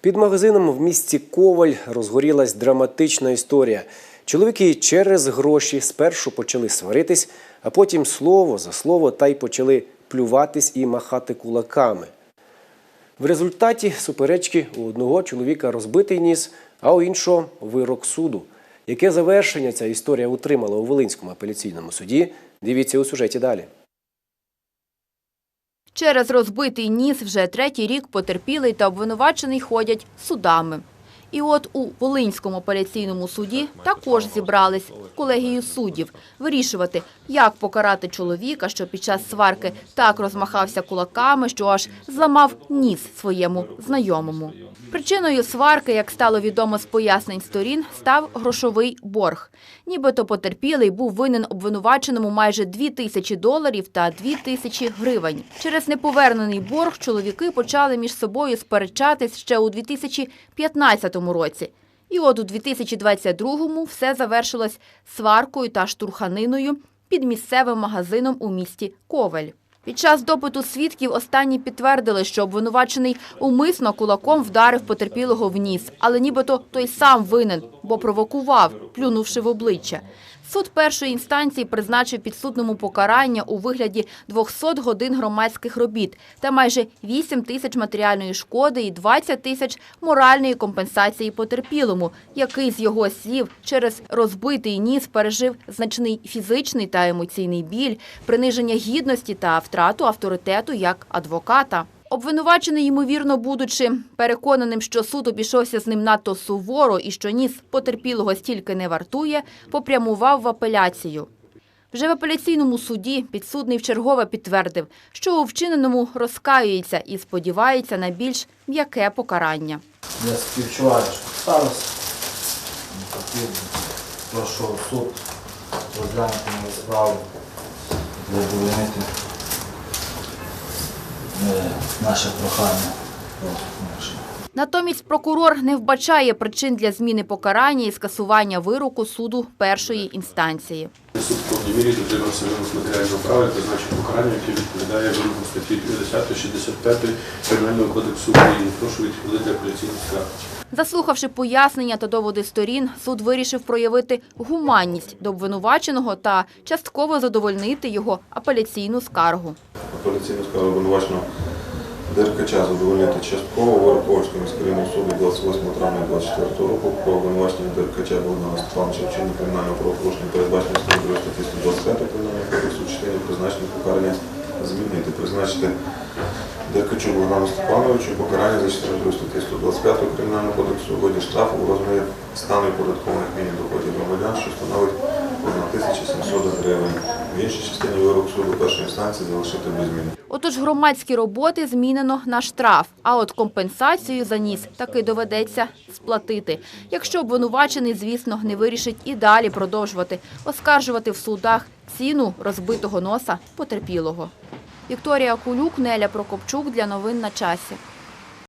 Під магазином в місті Коваль розгорілась драматична історія. Чоловіки через гроші спершу почали сваритись, а потім слово за слово та й почали плюватись і махати кулаками. В результаті суперечки у одного чоловіка розбитий ніс, а у іншого вирок суду. Яке завершення ця історія отримала у Волинському апеляційному суді? Дивіться у сюжеті далі. Через розбитий ніс вже третій рік потерпілий та обвинувачений ходять судами. І от у Волинському апеляційному суді також зібрались колегію суддів вирішувати, як покарати чоловіка, що під час сварки так розмахався кулаками, що аж зламав ніс своєму знайомому. Причиною сварки, як стало відомо з пояснень сторін, став грошовий борг. Нібито потерпілий був винен обвинуваченому майже 2 тисячі доларів та 2 тисячі гривень. Через неповернений борг чоловіки почали між собою сперечатись ще у 2015 році. І от у 2022-му все завершилось сваркою та штурханиною під місцевим магазином у місті Ковель. Під час допиту свідків останні підтвердили, що обвинувачений умисно кулаком вдарив потерпілого в ніс, але нібито той сам винен, бо провокував, плюнувши в обличчя. Суд першої інстанції призначив підсудному покарання у вигляді 200 годин громадських робіт та майже 8 тисяч матеріальної шкоди і 20 тисяч моральної компенсації потерпілому, який з його слів через розбитий ніс пережив значний фізичний та емоційний біль, приниження гідності та втрату авторитету як адвоката. Обвинувачений, ймовірно, будучи переконаним, що суд обійшовся з ним надто суворо і що ніс потерпілого стільки не вартує, попрямував в апеляцію. Вже в апеляційному суді підсудний вчергове підтвердив, що у вчиненому розкаюється і сподівається на більш м'яке покарання. Я співчуваю, що сталося. Не. Прошу суд розглянути мою справу, задовольнити наше прохання. Натомість прокурор не вбачає причин для зміни покарання і скасування вироку суду першої інстанції. Суд в повній мірі дотримався вимог матеріального права і призначив покарання, яке відповідає вимогам статті 50-65 Кримінального кодексу України. Прошу відхилити апеляційну скаргу. Заслухавши пояснення та доводи сторін, суд вирішив проявити гуманність до обвинуваченого та частково задовольнити його апеляційну скаргу. Апеляційну скаргу обвинуваченого Деркача задовольнити частково. Воронковського міськрайонного суду 28 травня 24 року. Про обвинувачення Деркача Володимира Степановича вчинення кримінального правопорушення передбачено статтею 2 статті 125 кримінального кодексу частини призначення покарання змінити, призначити Деркачу Богдану Степановичу покарання за частиною 2 статті 125 кримінального кодексу у виді штрафу у розмірі стану і податкових мінімум доходів громадян, що становить 1700 гривень. В іншій частині вирок суду першої інстанції залишити без зміни. Отож, громадські роботи змінено на штраф, а от компенсацію за ніс таки доведеться сплатити, якщо обвинувачений, звісно, не вирішить і далі продовжувати оскаржувати в судах ціну розбитого носа потерпілого. Вікторія Кулюк, Неля Прокопчук для новин на часі.